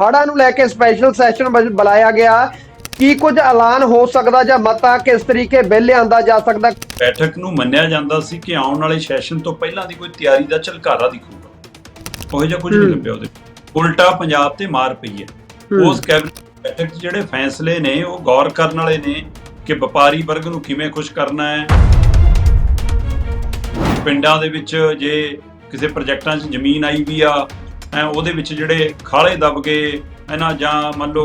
ਹੜ੍ਹਾਂ ਨੂੰ ਲੈ ਕੇ ਸਪੈਸ਼ਲ ਸੈਸ਼ਨ ਬੁਲਾਇਆ ਗਿਆ। ਕੀ ਕੁਝ ਐਲਾਨ ਹੋ ਸਕਦਾ ਜਾਂ ਮਤਾ ਕਿਸ ਤਰੀਕੇ ਬਿੱਲ ਲਿਆਂਦਾ ਜਾ ਸਕਦਾ? ਬੈਠਕ ਨੂੰ ਮੰਨਿਆ ਜਾਂਦਾ ਸੀ ਕਿ ਆਉਣ ਵਾਲੇ ਸੈਸ਼ਨ ਤੋਂ ਪਹਿਲਾਂ ਦੀ ਕੋਈ ਤਿਆਰੀ ਦਾ ਝਲਕਾਰਾ ਦਿਖੂਗਾ। ਉਹ ਜਿਹਾ ਕੁਝ ਨਹੀਂ। ਲੱਭਿਆ ਉਹਦੇ ਉਲਟਾ ਪੰਜਾਬ ਤੇ ਮਾਰ ਪਈ ਹੈ। ਉਸ ਕੈਬਨਿਟ ਬੈਠਕ 'ਚ ਜਿਹੜੇ ਫੈਸਲੇ ਨੇ ਉਹ ਗੌਰ ਕਰਨ ਵਾਲੇ ਨੇ ਕਿ ਵਪਾਰੀ ਵਰਗ ਨੂੰ ਕਿਵੇਂ ਖੁਸ਼ ਕਰਨਾ ਹੈ। ਪਿੰਡਾਂ ਦੇ ਵਿੱਚ ਜੇ ਕਿਸੇ ਪ੍ਰੋਜੈਕਟਾਂ 'ਚ ਜ਼ਮੀਨ ਆਈ ਵੀ ਆ ਉਹਦੇ ਵਿੱਚ ਜਿਹੜੇ ਖਾਲੇ ਦਬ ਗਏ ਹੈ ਨਾ ਜਾਂ ਮੰਨ ਲਓ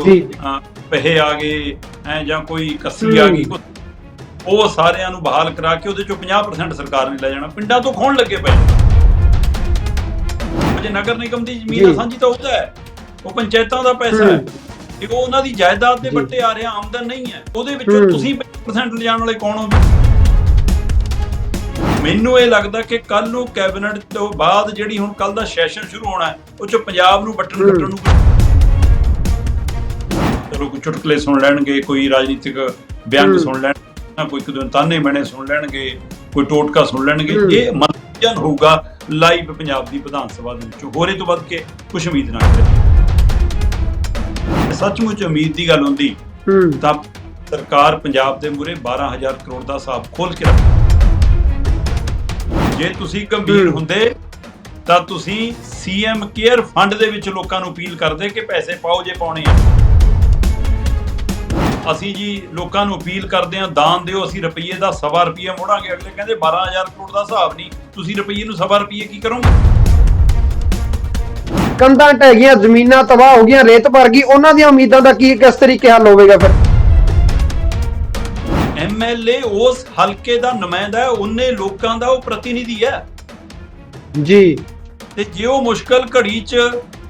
ਪਹੇ ਆ ਗਏ ਐ ਜਾਂ ਕੋਈ ਕੱਸੀ ਆ ਗਈ ਉਹ ਸਾਰਿਆਂ ਨੂੰ ਬਹਾਲ ਕਰਾ ਕੇ ਉਹਦੇ ਚੋਂ 50% ਸਰਕਾਰ ਨੇ ਲੈ ਜਾਣਾ ਪਿੰਡਾਂ ਤੋਂ ਖੋਣ ਲੱਗੇ ਪਏ ਜੇ ਨਗਰ ਨਿਗਮ ਦੀ ਜ਼ਮੀਨ ਆ। ਸਾਂਝੀ ਤਾਂ ਉਹਦਾ ਹੈ ਉਹ ਪੰਚਾਇਤਾਂ ਦਾ ਪੈਸਾ ਹੈ। ਇਹ ਉਹ ਉਹਨਾਂ ਦੀ ਜਾਇਦਾਦ ਦੇ। ਵੱਟੇ ਆ ਰਿਹਾ ਆਮਦਨ ਨਹੀਂ ਹੈ ਉਹਦੇ ਵਿੱਚੋਂ। ਤੁਸੀਂ 50% ਲਿਜਾਣ ਵਾਲੇ ਕੌਣ ਹੋ ਮੈਨੂੰ ਇਹ ਲੱਗਦਾ ਕਿ ਕੱਲ ਨੂੰ ਕੈਬਨਿਟ ਤੋਂ ਬਾਅਦ ਜਿਹੜੀ ਹੁਣ ਕੱਲ ਦਾ ਸੈਸ਼ਨ ਸ਼ੁਰੂ ਹੋਣਾ ਹੈ ਉਹ ਚ ਪੰਜਾਬ ਨੂੰ ਹੂੰ। ਕੱਟਣ ਨੂੰ ਚਲੋ ਕੋਈ ਚੁਟਕਲੇ ਸੁਣ ਲੈਣਗੇ ਕੋਈ ਰਾਜਨੀਤਿਕ ਬਿਆਨ। ਸੁਣ ਲੈਣ ਕੋਈ ਕਿਦੋਂ ਤਾਨੇ ਮੈਣੇ ਸੁਣ ਲੈਣਗੇ ਕੋਈ ਟੋਟਕਾ ਸੁਣ ਲੈਣਗੇ। ਇਹ ਮਨੋਰੰਜਨ ਹੋਊਗਾ ਲਾਈਵ ਪੰਜਾਬ ਦੀ ਵਿਧਾਨ ਸਭਾ ਦੇ ਵਿੱਚ ਹੋਰੇ ਤੋਂ ਵੱਧ ਕੇ ਕੁਝ ਉਮੀਦ ਨਾ ਕਰੇ ਸੱਚਮੁੱਚ ਉਮੀਦ ਦੀ ਗੱਲ ਹੁੰਦੀ ਤਾਂ ਸਰਕਾਰ ਪੰਜਾਬ ਦੇ ਮੂਰੇ 12000 ਕਰੋੜ ਦਾ ਹਿਸਾਬ ਖੋਲ ਕੇ ਰੱਖ ਜੇ ਤੁਸੀਂ ਗੰਭੀਰ। ਹੁੰਦੇ ਤਾਂ ਤੁਸੀਂ ਸੀਐਮ ਕੇਅਰ ਫੰਡ ਦੇ ਵਿੱਚ ਲੋਕਾਂ ਨੂੰ ਅਪੀਲ ਕਰਦੇ ਕਿ ਪੈਸੇ ਪਾਓ ਜੇ ਪਾਉਣੇ ਆ। ਅਸੀਂ ਜੀ ਲੋਕਾਂ ਨੂੰ ਅਪੀਲ ਕਰਦੇ ਹਾਂ ਦਾਨ ਦਿਓ ਅਸੀਂ ਰੁਪਈਏ ਦਾ ਸਵਾ ਰੁਪਈਆ ਮੋੜਾਂਗੇ। ਅਗਲੇ ਕਹਿੰਦੇ 12000 ਕਰੋੜ ਦਾ ਹਿਸਾਬ ਨਹੀਂ ਤੁਸੀਂ ਰੁਪਈਏ ਨੂੰ ਸਵਾ ਰੁਪਈਏ ਕੀ ਕਰੋਗੇ? ਕੰਧਾਂ ਢਹਿ ਗਈਆਂ ਜ਼ਮੀਨਾਂ ਤਬਾਹ ਹੋ ਗਈਆਂ ਰੇਤ ਭਰ ਗਈ ਉਹਨਾਂ ਦੀਆਂ ਉਮੀਦਾਂ ਦਾ ਕੀ ਕਿਸ ਤਰੀਕੇ ਹੱਲ ਹੋਵੇਗਾ ਫਿਰ? ਐਮਐਲਏ ਉਸ ਹਲਕੇ ਦਾ ਨੁਮਾਇੰਦਾ ਹੈ ਉਹਨੇ ਲੋਕਾਂ ਦਾ ਉਹ ਪ੍ਰਤੀਨਿਧੀ ਹੈ ਜੀ ਤੇ ਜੇ ਉਹ ਮੁਸ਼ਕਲ ਘੜੀ 'ਚ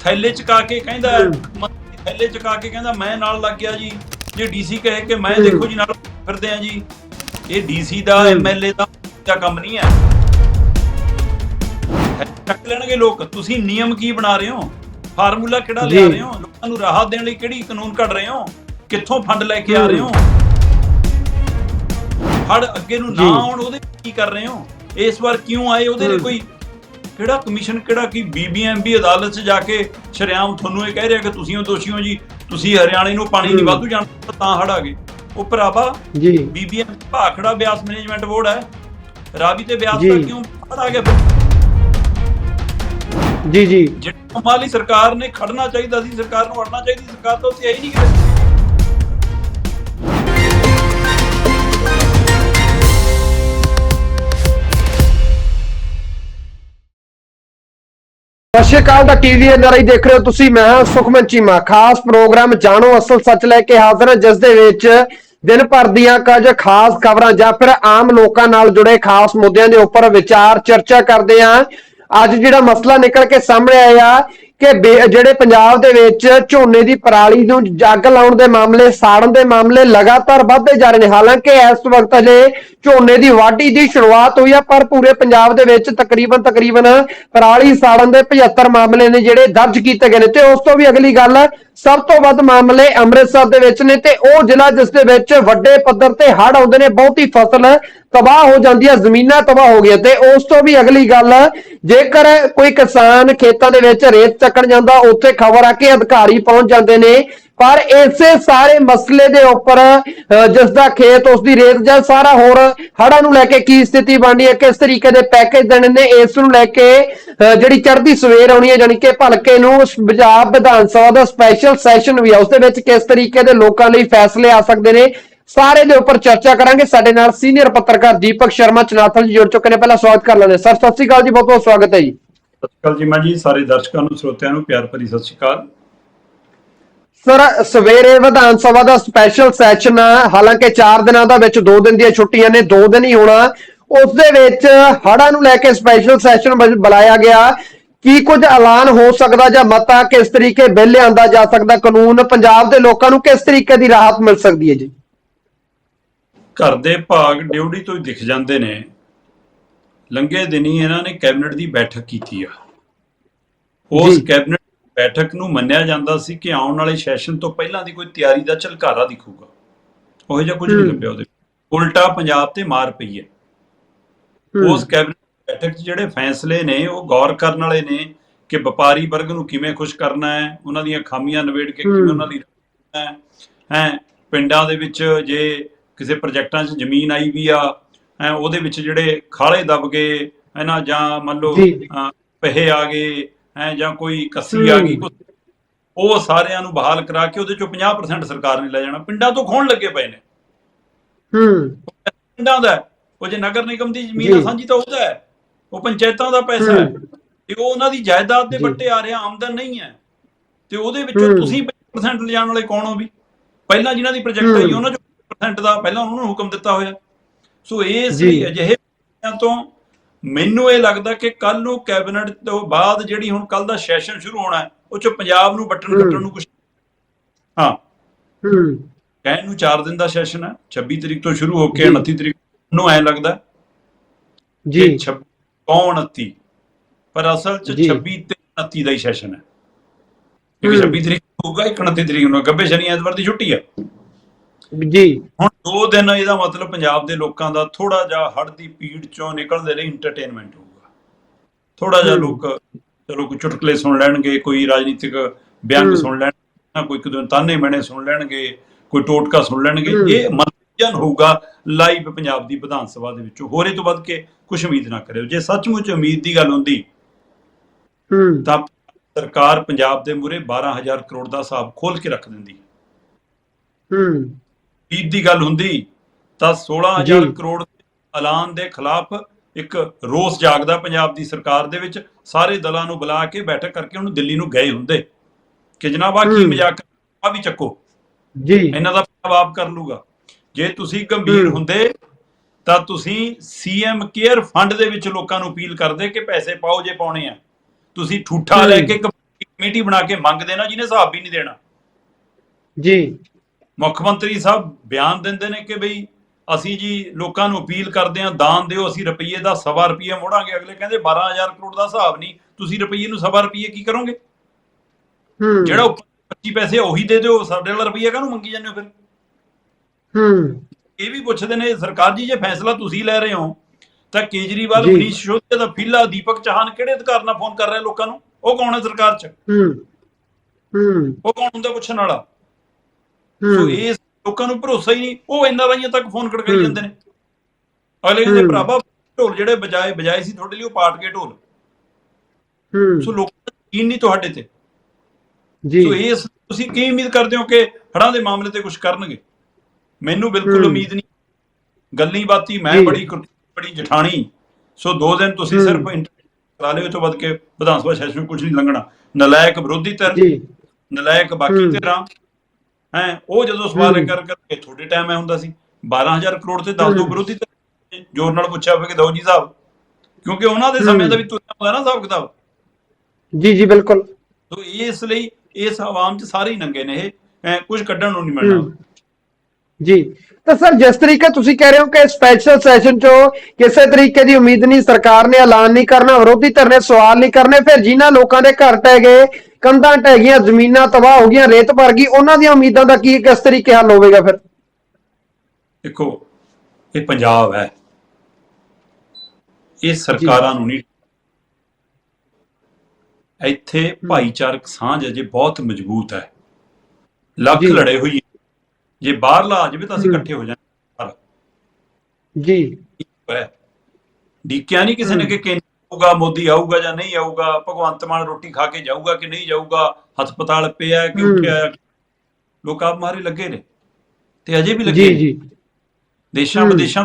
ਥੈਲੇ ਚਕਾ ਕੇ ਕਹਿੰਦਾ ਹੈ, ਹੂੰ। ਮ- ਥੈਲੇ ਚਕਾ ਕੇ ਕਹਿੰਦਾ ਮੈਂ ਨਾਲ ਲੱਗ ਗਿਆ ਜੀ ਜੇ ਡੀਸੀ ਕਹੇ ਕਿ ਮੈਂ। ਦੇਖੋ ਜੀ ਨਾਲ ਫਿਰਦੇ ਆ ਜੀ ਇਹ ਡੀਸੀ ਦਾ। ਐਮਐਲਏ ਦਾ ਦਾ ਕੰਮ ਨਹੀਂ ਹੈ ਚੱਕ ਲੈਣਗੇ ਲੋਕ ਤੁਸੀਂ ਨਿਯਮ ਕੀ ਬਣਾ ਰਹੇ ਹੋ ਫਾਰਮੂਲਾ ਕਿਹੜਾ ਲਿਆ ਜੀ। ਰਹੇ ਹੋ ਲੋਕਾਂ ਨੂੰ ਰਾਹਤ ਦੇਣ ਲਈ ਕਿਹੜੀ ਕਾਨੂੰਨ ਘੜ ਰਹੇ ਹੋ ਕਿੱਥੋਂ ਫੰਡ ਲੈ ਕੇ ਆ। ਰਹੇ ਹੋ ਹੜ ਅੱਗੇ ਨੂੰ ਨਾ। ਆਉਣ ਉਹਦੇ ਕੀ ਕਰ ਰਹੇ ਹੋ ਇਸ ਵਾਰ ਕਿਉਂ ਆਏ ਉਹਦੇ ਲਈ। ਕੋਈ ਕਿਹੜਾ ਕਮਿਸ਼ਨ ਕਿਹੜਾ ਕੀ ਬੀਬੀਐਮਬੀ ਅਦਾਲਤ 'ਚ ਜਾ ਕੇ ਸ਼ਰਿਆਮ ਤੁਹਾਨੂੰ ਇਹ ਕਹਿ ਰਿਹਾ ਕਿ ਤੁਸੀਂ ਉਹ ਦੋਸ਼ੀ ਹੋ ਜੀ ਤੁਸੀਂ ਹਰਿਆਣੇ ਨੂੰ ਪਾਣੀ ਨਹੀਂ ਹੂੰ। ਵਾਧੂ ਜਾਣ ਤਾਂ ਹੜ ਆ ਗਏ ਉਹ ਭਰਾਵਾ ਜੀ BBM Bhakra Beas management board ਹੈ ਰਾਵੀ ਤੇ ਬਿਆਸ। ਦਾ ਕਿਉਂ ਹੜ ਆ ਗਿਆ ਜੀ ਜੀ ਜਿਹੜਾ ਮਾਲੀ ਸਰਕਾਰ ਨੇ ਖੜਨਾ ਚਾਹੀਦਾ ਸੀ ਸਰਕਾਰ ਨੂੰ ਅੜਨਾ ਚਾਹੀਦੀ ਸਰਕਾਰ ਤਾਂ ਉੱਥੇ ਆਈ ਨਹੀਂ ਕਿਤੇ ਸਤਿ ਸ਼੍ਰੀ ਅਕਾਲ ਦਾ ਟੀਵੀ ਐਨਆਰਆਈ ਦੇਖ ਰਹੇ ਹੋ ਤੁਸੀਂ, ਮੈਂ ਸੁਖਮਨ ਚੀਮਾ। ਖਾਸ ਪ੍ਰੋਗਰਾਮ ਜਾਣੋ, ਅਸਲ ਸੱਚ ਲੈ ਕੇ ਹਾਜ਼ਰ ਹਾਂ, ਜਿਸ ਦੇ ਵਿੱਚ ਦਿਨ ਭਰ ਦੀਆਂ ਕੁਝ ਖਾਸ ਖਬਰਾਂ ਜਾਂ ਫਿਰ ਆਮ ਲੋਕਾਂ ਨਾਲ ਜੁੜੇ ਖਾਸ ਮੁੱਦਿਆਂ ਦੇ ਉੱਪਰ ਵਿਚਾਰ ਚਰਚਾ ਕਰਦੇ ਹਾਂ। ਅੱਜ ਜਿਹੜਾ ਮਸਲਾ ਨਿਕਲ ਕੇ ਸਾਹਮਣੇ ਆਇਆ ਕਿ ਜਿਹੜੇ ਪੰਜਾਬ ਦੇ ਵਿੱਚ ਝੋਨੇ ਦੀ ਪਰਾਲੀ ਨੂੰ ਜੱਗ ਲਾਉਣ ਦੇ ਮਾਮਲੇ, ਸਾੜਨ ਦੇ ਮਾਮਲੇ ਲਗਾਤਾਰ ਵੱਧਦੇ ਜਾ ਰਹੇ ਨੇ। ਹਾਲਾਂਕਿ ਇਸ ਵਕਤ ਅਜੇ ਝੋਨੇ ਦੀ ਵਾਢੀ ਦੀ ਸ਼ੁਰੂਆਤ ਹੋਈ ਆ, ਪਰ ਪੂਰੇ ਪੰਜਾਬ ਦੇ ਵਿੱਚ ਤਕਰੀਬਨ ਤਕਰੀਬਨ ਪਰਾਲੀ ਸਾੜਨ ਦੇ 75 ਮਾਮਲੇ ਨੇ ਜਿਹੜੇ ਦਰਜ ਕੀਤੇ ਗਏ ਨੇ। ਤੇ ਉਸ ਤੋਂ ਵੀ ਅਗਲੀ ਗੱਲ ਸਭ ਤੋਂ ਵੱਧ ਮਾਮਲੇ ਅੰਮ੍ਰਿਤਸਰ ਦੇ ਵਿੱਚ ਨੇ ਤੇ ਉਹ ਜ਼ਿਲ੍ਹਾ ਜਿਸ ਦੇ ਵਿੱਚ ਵੱਡੇ ਪੱਧਰ ਤੇ ਹੜ੍ਹ ਆਉਂਦੇ ਨੇ, ਬਹੁਤੀ ਫਸਲ ਤਬਾਹ ਹੋ ਜਾਂਦੀ ਹੈ ਜ਼ਮੀਨਾਂ ਤਬਾਹ ਹੋ ਗਈਆਂ ਤੇ ਉਸ ਤੋਂ ਵੀ ਅਗਲੀ ਗੱਲ, ਜੇਕਰ ਕੋਈ ਕਿਸਾਨ ਖੇਤਾਂ ਦੇ ਵਿੱਚ ਰੇਤ ਚੱਕਣ ਜਾਂਦਾ, ਉੱਥੇ ਖਬਰ ਆ ਕੇ ਅਧਿਕਾਰੀ ਪਹੁੰਚ ਜਾਂਦੇ ਨੇ ਪਰ ਇਸੇ ਸਾਰੇ ਮਸਲੇ ਦੇ ਉੱਪਰ ਜਿਸ ਦਾ ਖੇਤ ਉਸ ਦੀ ਰੇਤ ਜਾਂ ਸਾਰਾ ਹੋਰ ਹੜ੍ਹਾਂ ਨੂੰ ਲੈ ਕੇ ਕੀ ਸਥਿਤੀ ਬਣਨੀ ਹੈ, ਕਿਸ ਤਰੀਕੇ ਦੇ ਪੈਕੇਜ ਦੇਣੇ ਨੇ, ਇਸ ਨੂੰ ਲੈ ਕੇ ਜਿਹੜੀ ਚੜ੍ਹਦੀ ਸਵੇਰ ਆਉਣੀ ਹੈ, ਜਾਣੀ ਕਿ ਭਲਕੇ ਨੂੰ ਪੰਜਾਬ ਵਿਧਾਨ ਸਭਾ ਦਾ ਸਪੈਸ਼ਲ ਸੈਸ਼ਨ ਵੀ ਆ ਉਸ ਦੇ ਵਿੱਚ ਕਿਸ ਤਰੀਕੇ ਦੇ ਲੋਕਾਂ ਲਈ ਫੈਸਲੇ ਆ ਸਕਦੇ ਨੇ, ਸਾਰੇ ਦੇ ਉੱਪਰ ਚਰਚਾ ਕਰਾਂਗੇ। ਸਾਡੇ ਨਾਲ ਸੀਨੀਅਰ ਪੱਤਰਕਾਰ ਦੀਪਕ ਸ਼ਰਮਾ, ਚਨਾਥਲ ਜੀ ਜੁੜ ਚੁੱਕੇ ਨੇ, ਪਹਿਲਾਂ ਸਵਾਗਤ ਕਰ ਲੈਂਦੇ ਸਰ, ਸਤਿ ਸ਼੍ਰੀ ਅਕਾਲ ਜੀ ਬਹੁਤ ਬਹੁਤ ਸਵਾਗਤ ਹੈ ਜੀ। ਸਤਿ ਸ਼੍ਰੀ ਅਕਾਲ ਜੀ ਮੈਂ ਜੀ, ਸਾਰੇ ਦਰਸ਼ਕਾਂ ਨੂੰ, ਸਰੋਤਿਆਂ ਨੂੰ, ਪਿਆਰ ਭਰੀ ਸਤਿ ਸ਼੍ਰੀ ਅਕਾਲ। ਸਰ ਸਵੇਰੇ ਵਿਧਾਨ ਸਭਾ ਦਾ ਸਪੈਸ਼ਲ ਸੈਸ਼ਨ ਆ। ਹਾਲਾਂਕਿ 4 ਦਿਨਾਂ ਦਾ ਵਿੱਚ 2 ਦਿਨ ਦੀਆਂ ਛੁੱਟੀਆਂ ਨੇ 2 ਦਿਨ ਹੀ ਹੋਣਾ। ਉਸ ਦੇ ਵਿੱਚ ਹੜ੍ਹਾਂ ਨੂੰ ਲੈ ਕੇ ਸਪੈਸ਼ਲ ਸੈਸ਼ਨ ਬੁਲਾਇਆ ਗਿਆ। ਕੀ ਕੁਝ ਐਲਾਨ ਹੋ ਸਕਦਾ ਜਾਂ ਮਤਾ ਕਿਸ ਤਰੀਕੇ ਬਿੱਲ ਲਿਆਂਦਾ ਜਾ ਸਕਦਾ? ਕਾਨੂੰਨ ਪੰਜਾਬ ਦੇ ਲੋਕਾਂ ਨੂੰ ਕਿਸ ਤਰੀਕੇ ਦੀ ਰਾਹਤ ਮਿਲ ਸਕਦੀ ਹੈ ਜੀ? ਘਰ ਦੇ ਭਾਗ ਡਿਊਟੀ ਤੋਂ ਹੀ ਦਿਖ ਜਾਂਦੇ ਨੇ। ਲੰਘੇ ਦਿਨੀ ਇਹਨਾਂ ਨੇ ਕੈਬਨਿਟ ਦੀ ਬੈਠਕ ਕੀਤੀ ਆ। ਉਸ। ਕੈਬਨਿਟ ਬੈਠਕ ਨੂੰ ਮੰਨਿਆ ਜਾਂਦਾ ਸੀ ਕਿ ਆਉਣ ਵਾਲੇ ਸੈਸ਼ਨ ਤੋਂ ਪਹਿਲਾਂ ਦੀ ਕੋਈ ਤਿਆਰੀ ਦਾ ਝਲਕਾਰਾ ਦਿਖੂਗਾ ਉਹ ਜਿਹਾ ਕੁਝ ਨਹੀਂ। ਲੱਭਿਆ ਉਹਦੇ ਉਲਟਾ ਪੰਜਾਬ ਤੇ ਮਾਰ ਪਈ ਹੈ। ਉਸ ਕੈਬਨਿਟ ਬੈਠਕ 'ਚ ਜਿਹੜੇ ਫੈਸਲੇ ਨੇ ਉਹ ਗੌਰ ਕਰਨ ਵਾਲੇ ਨੇ ਕਿ ਵਪਾਰੀ ਵਰਗ ਨੂੰ ਕਿਵੇਂ ਖੁਸ਼ ਕਰਨਾ ਹੈ ਉਹਨਾਂ ਦੀਆਂ ਖਾਮੀਆਂ ਨਿਬੇੜ ਕੇ। ਕਿਵੇਂ ਉਹਨਾਂ ਦੀ ਹੈ ਹੈ ਪਿੰਡਾਂ ਦੇ ਵਿੱਚ ਜੇ ਕਿਸੇ ਪ੍ਰੋਜੈਕਟਾਂ 'ਚ ਜ਼ਮੀਨ ਆਈ ਵੀ ਆ ਹੈ ਉਹਦੇ ਵਿੱਚ ਜਿਹੜੇ ਖਾਲੇ ਦਬ ਗਏ ਹੈ ਨਾ ਜਾਂ ਮੰਨ ਲਓ ਪਹੇ ਆ ਗਏ ਹੈ ਜਾਂ ਕੋਈ ਕੱਸੀ ਆ ਗਈ ਉਹ ਸਾਰਿਆਂ ਨੂੰ ਬਹਾਲ ਕਰਾ ਕੇ ਉਹਦੇ ਚੋਂ 50% ਸਰਕਾਰ ਨੇ ਲੈ ਜਾਣਾ ਪਿੰਡਾਂ ਤੋਂ ਖੋਣ ਲੱਗੇ ਪਏ ਨੇ ਹੂੰ ਪਿੰਡਾਂ ਦਾ। ਉਹ ਜੇ ਨਗਰ ਨਿਗਮ ਦੀ ਜ਼ਮੀਨ। ਆ ਸਾਂਝੀ ਤਾਂ ਉਹਦਾ ਹੈ ਉਹ ਪੰਚਾਇਤਾਂ ਦਾ ਪੈਸਾ ਹੈ। ਤੇ ਉਹ ਉਹਨਾਂ ਦੀ ਜਾਇਦਾਦ ਦੇ। ਵੱਟੇ ਆ ਰਿਹਾ ਆਮਦਨ ਨਹੀਂ ਹੈ ਤੇ ਉਹਦੇ ਵਿੱਚੋਂ। ਤੁਸੀਂ 50% ਲਿਜਾਣ ਵਾਲੇ ਕੌਣ ਹੋ ਵੀ ਪਹਿਲਾਂ ਜਿਨ੍ਹਾਂ ਦੀ ਪ੍ਰੋਜੈਕਟ ਆਈ। ਉਹਨਾਂ ਚੋਂ 50% ਦਾ ਪਹਿਲਾਂ ਉਹਨਾਂ ਨੂੰ ਹੁਕਮ ਦਿੱਤਾ ਹੋਇਆ ਸੋ ਜੀ। ਲਈ ਅਜਿਹੇ ਤੋਂ ਮੈਨੂੰ ਇਹ ਲੱਗਦਾ ਕਿ ਕੱਲ ਨੂੰ ਕੈਬਨਿਟ ਤੋਂ ਬਾਅਦ ਜਿਹੜੀ ਹੁਣ ਕੱਲ ਦਾ ਸੈਸ਼ਨ ਸ਼ੁਰੂ ਹੋਣਾ ਹੈ ਉਹ ਚ ਪੰਜਾਬ ਨੂੰ ਬੱਟਨ। ਕੱਟਣ ਨੂੰ ਕੁਝ ਹਾਂ ਹੂੰ ਕਹਿਣ ਨੂੰ 4 ਦਿਨ ਦਾ ਸੈਸ਼ਨ ਹੈ 26 ਤਰੀਕ ਤੋਂ ਸ਼ੁਰੂ ਹੋ ਕੇ ਜੀ। 29 ਤਰੀਕ ਨੂੰ ਐ ਲੱਗਦਾ ਜੀ ਕਿ 26 ਕੌਣ 29 ਪਰ ਅਸਲ ਚ ਜੀ। 26 ਤੇ 29 ਦਾ ਹੀ ਸੈਸ਼ਨ ਹੈ ਕਿਉਂਕਿ ਹੂੰ। 26 ਤਰੀਕ ਹੋਊਗਾ 29 ਤਰੀਕ ਨੂੰ ਗੱਬੇ ਸ਼ਨੀ ਐਤਵਾਰ ਦੀ ਛੁੱਟੀ ਹੈ ਜੀ। ਹੁਣ ਦੋ ਦਿਨ ਇਹਦਾ ਮਤਲਬ ਪੰਜਾਬ ਦੇ ਲੋਕਾਂ ਦਾ ਥੋੜਾ ਜਿਹਾ ਹੜ ਦੀ ਪੀੜ ਚੋਂ ਨਿਕਲਣ ਦੇ ਲਈ ਐਂਟਰਟੇਨਮੈਂਟ ਹੋਊਗਾ। ਥੋੜਾ ਜਿਹਾ। ਲੋਕ ਚਲੋ ਕੋਈ ਚੁਟਕਲੇ ਸੁਣ ਲੈਣਗੇ ਕੋਈ ਰਾਜਨੀਤਿਕ ਹੂੰ। ਸੁਣ ਲੈਣਗੇ ਕੋਈ ਕਿਦੋਂ ਤਾਨੇ ਮੈਣੇ ਸੁਣ ਲੈਣਗੇ ਕੋਈ ਟੋਟਕਾ ਸੁਣ ਲੈਣਗੇ। ਇਹ ਮਨੋਰੰਜਨ ਹੋਊਗਾ ਲਾਈਵ ਪੰਜਾਬ ਦੀ ਵਿਧਾਨ ਸਭਾ ਦੇ ਵਿੱਚੋਂ। ਹੋਰੇ ਤੋਂ ਵੱਧ ਕੇ ਕੁਝ ਉਮੀਦ ਨਾ ਕਰਿਓ। ਜੇ ਸੱਚਮੁੱਚ ਉਮੀਦ ਦੀ ਗੱਲ ਹੁੰਦੀ ਹੂੰ। ਤਾਂ ਸਰਕਾਰ ਪੰਜਾਬ ਦੇ ਮੂਰੇ 12000 ਕਰੋੜ ਦਾ ਹਿਸਾਬ ਖੋਲ ਕੇ ਰੱਖ ਦਿੰਦੀ। ਹੂੰ। ਉਮੀਦ ਦੀ ਗੱਲ ਹੁੰਦੀ ਤਾਂ 16000 ਜੀ। ਕਰੋੜ ਦੇ ਐਲਾਨ ਦੇ ਖਿਲਾਫ ਇੱਕ ਰੋਸ ਜਾਗਦਾ ਪੰਜਾਬ ਦੀ ਸਰਕਾਰ ਦੇ ਵਿੱਚ ਸਾਰੇ ਦਲਾਂ ਨੂੰ ਬੁਲਾ ਕੇ ਬੈਠਕ ਕਰਕੇ ਉਹਨੂੰ ਦਿੱਲੀ ਨੂੰ ਗਏ ਹੁੰਦੇ ਕਿ ਜਨਾਬ ਆ ਕੀ। ਮਜ਼ਾਕ ਆ ਵੀ ਚੱਕੋ ਜੀ ਇਹਨਾਂ ਦਾ ਜਵਾਬ ਕਰ ਲੂਗਾ ਜੇ ਤੁਸੀਂ ਗੰਭੀਰ। ਹੁੰਦੇ ਤਾਂ ਤੁਸੀਂ ਸੀਐਮ ਕੇਅਰ ਫੰਡ ਦੇ ਵਿੱਚ ਲੋਕਾਂ ਨੂੰ ਅਪੀਲ ਕਰਦੇ ਕਿ ਪੈਸੇ ਪਾਓ ਜੇ ਪਾਉਣੇ ਆ ਤੁਸੀਂ ਠੂਠਾ। ਲੈ ਕੇ ਕਮੇਟੀ ਬਣਾ ਕੇ ਮੰਗਦੇ ਨਾ ਜਿਹਨੇ ਹਿਸਾਬ ਵੀ ਨਹੀਂ ਦੇਣਾ ਜੀ ਮੁੱਖ ਮੰਤਰੀ ਸਾਹਿਬ ਬਿਆਨ ਦਿੰਦੇ ਨੇ ਕਿ ਬਈ ਅਸੀਂ ਜੀ ਲੋਕਾਂ ਨੂੰ ਅਪੀਲ ਕਰਦੇ ਹਾਂ ਦਾਨ ਦਿਓ ਅਸੀਂ ਰੁਪਈਏ ਦਾ ਸਵਾ ਰੁਪਈਏ ਮੋੜਾਂਗੇ। ਅਗਲੇ ਕਹਿੰਦੇ 12000 ਕਰੋੜ ਦਾ ਹਿਸਾਬ ਨਹੀਂ ਤੁਸੀਂ ਰੁਪਈਏ ਨੂੰ ਸਵਾ ਰੁਪਈਏ ਕੀ ਕਰੋਗੇ? ਹੂੰ। ਜਿਹੜਾ ਉੱਪਰ 25 ਪੈਸੇ ਉਹੀ ਦੇ ਦਿਓ ਸਾਡੇ ਵਾਲਾ ਰੁਪਈਆ ਕਾਹਨੂੰ ਮੰਗੀ ਜਾਂਦੇ ਹੋ ਫਿਰ? ਹੂੰ। ਇਹ ਵੀ ਪੁੱਛਦੇ ਨੇ ਸਰਕਾਰ ਜੀ ਜੇ ਫੈਸਲਾ ਤੁਸੀਂ ਲੈ ਰਹੇ ਹੋ ਤਾਂ ਕੇਜਰੀਵਾਲ। ਮਨੀਸ਼ ਸਿਸੋਦੀਆ ਦਾ ਫਿੱਲਾ ਦੀਪਕ ਚਾਹਨ ਕਿਹੜੇ ਅਧਿਕਾਰ ਨਾਲ ਫੋਨ ਕਰ ਰਿਹਾ ਲੋਕਾਂ ਨੂੰ? ਉਹ ਕੌਣ ਹੈ ਸਰਕਾਰ 'ਚ? ਹੂੰ। ਹੂੰ। ਉਹ ਕੌਣ ਹੁੰਦਾ ਪੁੱਛਣ ਵਾਲਾ? ਸੋ ਇਹ ਲੋਕਾਂ ਨੂੰ ਭਰੋਸਾ ਹੀ ਨਹੀਂ ਉਹ ਇੰਨਾ ਰਾਈਆਂ ਤੱਕ ਫੋਨ ਖੜਕਾਈ। ਜਾਂਦੇ ਨੇ ਅਗਲੇ ਹੂੰ। ਭਰਾਵਾ ਢੋਲ ਜਿਹੜੇ ਬਜਾਏ ਬਜਾਏ ਸੀ ਤੁਹਾਡੇ ਲਈ ਉਹ ਪਾਟ ਕੇ ਢੋਲ ਹੂੰ ਸੋ ਲੋਕਾਂ ਦਾ ਯਕੀਨ ਨਹੀਂ ਤੁਹਾਡੇ ਤੇ ਜੀ ਸੋ ਇਸ ਤੁਸੀਂ ਕੀ ਉਮੀਦ ਕਰਦੇ ਹੋ ਕਿ ਹੜਾਂ ਦੇ ਮਾਮਲੇ ਤੇ ਕੁਝ ਕਰਨਗੇ ਮੈਨੂੰ ਬਿਲਕੁਲ। ਉਮੀਦ ਨਹੀਂ ਗੱਲੀ ਬਾਤੀ ਮੈਂ। ਬੜੀ ਬੜੀ ਜਠਾਣੀ ਸੋ ਦੋ ਦਿਨ ਤੁਸੀਂ। ਸਿਰਫ ਇੰਟਰਨੈਟ ਕਰਾ ਲਿਓ ਇਹ ਤੋਂ ਵੱਧ ਕੇ ਵਿਧਾਨ ਸਭਾ ਸੈਸ਼ਨ ਕੁਝ ਨਹੀਂ ਲੰਘਣਾ ਨਲਾਇਕ ਵਿਰੋਧੀ ਧਿਰ ਨਲਾਇਕ ਬਾਕੀ। ਧਿਰਾਂ ਹੈ ਉਹ ਜਦੋਂ ਸਵਾਲ। ਕਰ ਕਰਕੇ ਤੁਹਾਡੇ ਟਾਈਮ ਐ ਹੁੰਦਾ ਸੀ 12000 ਕਰੋੜ ਤੇ ਦੱਸ ਦੋ ਹੂੰ। ਵਿਰੋਧੀ ਜੋਰ ਨਾਲ ਪੁੱਛਿਆ ਹੋਵੇ ਕਿ ਦੋ ਜੀ ਸਾਹਿਬ ਕਿਉਂਕਿ ਉਹਨਾਂ ਦੇ ਸਮੇਂ ਦਾ ਵੀ ਤੁਰਿਆ ਹੁੰਦਾ ਨਾ ਹਿਸਾਬ ਕਿਤਾਬ ਜੀ ਜੀ ਬਿਲਕੁਲ ਸੋ ਇਸ ਲਈ ਇਸ ਆਵਾਮ 'ਚ ਸਾਰੇ ਹੀ ਨੰਗੇ ਨੇ ਇਹ ਕੁਝ ਕੱਢਣ ਨੂੰ ਨਹੀਂ ਮਿਲਣਾ। ਜੀ। ਤਾਂ ਸਰ ਜਿਸ ਤਰੀਕੇ ਤੁਸੀਂ ਕਹਿ ਰਹੇ ਹੋ ਕਿ ਸਪੈਸ਼ਲ ਸੈਸ਼ਨ ਚੋਂ ਕਿਸੇ ਤਰੀਕੇ ਦੀ ਉਮੀਦ ਨਹੀਂ ਸਰਕਾਰ ਨੇ ਐਲਾਨ ਨਹੀਂ ਕਰਨਾ ਵਿਰੋਧੀ ਧਿਰ ਨੇ ਸਵਾਲ ਨਹੀਂ ਕਰਨੇ ਫਿਰ ਜਿਨ੍ਹਾਂ ਲੋਕਾਂ ਦੇ ਘਰ ਟਹਿ ਗਏ ਕੰਧਾਂ ਟਹਿ ਗਈਆਂ ਜ਼ਮੀਨਾਂ ਤਬਾਹ ਹੋ ਗਈਆਂ ਰੇਤ ਭਰ ਗਈ ਉਹਨਾਂ ਦੀਆਂ ਉਮੀਦਾਂ ਦਾ ਕੀ ਕਿਸ ਤਰੀਕੇ ਹੱਲ ਹੋਵੇਗਾ ਫਿਰ? ਦੇਖੋ ਇਹ ਪੰਜਾਬ ਹੈ। ਇਹ ਸਰਕਾਰਾਂ ਨੂੰ ਨਹੀਂ ਇੱਥੇ ਭਾਈਚਾਰਕ ਸਾਂਝ ਅਜੇ ਬਹੁਤ ਮਜ਼ਬੂਤ ਹੈ। ਲੱਖ। ਲੜੇ ਹੋਈ ਜੇ ਬਾਹਰਲਾ ਆ ਜਾਵੇ ਤਾਂ ਅਸੀਂ। ਇਕੱਠੇ ਹੋ ਜਾਵਾਂਗੇ ਜੀ ਡੀਕਿਆ ਨਹੀਂ ਕਿਸੇ ਨੇ। ਕਿ ਕੇਂਦਰ ਆਊਗਾ ਮੋਦੀ ਆਊਗਾ ਜਾਂ ਨਹੀਂ ਆਊਗਾ ਭਗਵੰਤ ਮਾਨ ਰੋਟੀ ਖਾ ਕੇ ਜਾਊਗਾ ਕਿ ਨਹੀਂ ਜਾਊਗਾ ਹਸਪਤਾਲ ਪਿਆ ਕਿ। ਉੱਠਿਆ ਲੋਕ ਆਪ ਮਾਰੇ ਲੱਗੇ ਨੇ ਤੇ ਅਜੇ ਵੀ ਲੱਗੇ ਜੀ। ਜੀ ਦੇਸ਼ਾਂ। ਵਿਦੇਸ਼ਾਂ